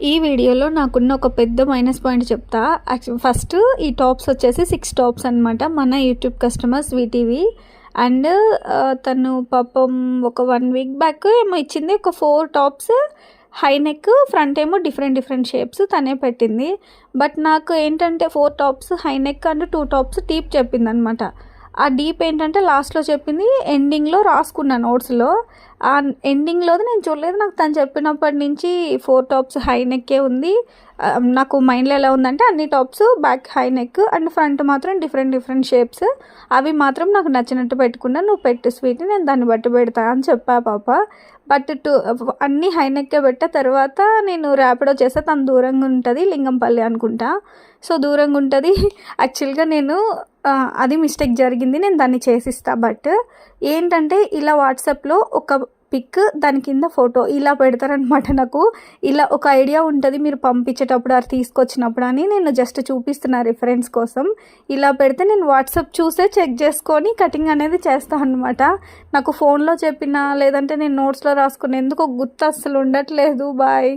ఈ వీడియోలో నాకున్న ఒక పెద్ద మైనస్ పాయింట్ చెప్తా. యాక్చువల్ ఫస్ట్ ఈ టాప్స్ వచ్చేసి సిక్స్ టాప్స్ అనమాట మన యూట్యూబ్ కస్టమర్స్ వీటీవీ అండ్ తను పాపం ఒక వన్ వీక్ బ్యాక్ ఏమో ఇచ్చింది. ఒక four tops high neck front ఏమో డిఫరెంట్ డిఫరెంట్ షేప్స్ తనే పెట్టింది. బట్ నాకు ఏంటంటే four tops high neck and two tops టీప్ చెప్పింది అనమాట ఆ డీప్ ఏంటంటే లాస్ట్లో చెప్పింది ఎండింగ్లో రాసుకున్నా నోట్స్లో. ఆ ఎండింగ్లోది నేను చూడలేదు నాకు తను చెప్పినప్పటి నుంచి ఫోర్ టాప్స్ హై నెక్కే ఉంది. నాకు మైండ్లో ఎలా ఉందంటే అన్ని tops back high neck and front మాత్రం డిఫరెంట్ డిఫరెంట్ షేప్స్. అవి మాత్రం నాకు నచ్చినట్టు పెట్టుకున్నా నువ్వు పెట్టు స్వీట్ నేను దాన్ని బట్టి పెడతా అని చెప్పా పాప. బట్ టు అన్ని హై నెక్కే పెట్టా తర్వాత నేను ర్యాపిడో చేస్తే తను దూరంగా ఉంటుంది లింగంపల్లి అనుకుంటా. సో దూరంగా ఉంటుంది. యాక్చువల్గా నేను అది మిస్టేక్ జరిగింది నేను దాన్ని చేసిస్తా. బట్ ఏంటంటే ఇలా వాట్సాప్లో ఒక పిక్ దాని కింద ఫోటో ఇలా పెడతారనమాట నాకు. ఇలా ఒక ఐడియా ఉంటుంది మీరు పంపించేటప్పుడు అది తీసుకొచ్చినప్పుడు అని నేను జస్ట్ చూపిస్తున్నా రిఫరెన్స్ కోసం. ఇలా పెడితే నేను వాట్సాప్ చూసే చెక్ చేసుకొని కటింగ్ అనేది చేస్తాను అనమాట నాకు ఫోన్లో చెప్పిన లేదంటే నేను నోట్స్లో రాసుకుని ఎందుకో గుర్తు అస్సలు ఉండట్లేదు. బాయ్.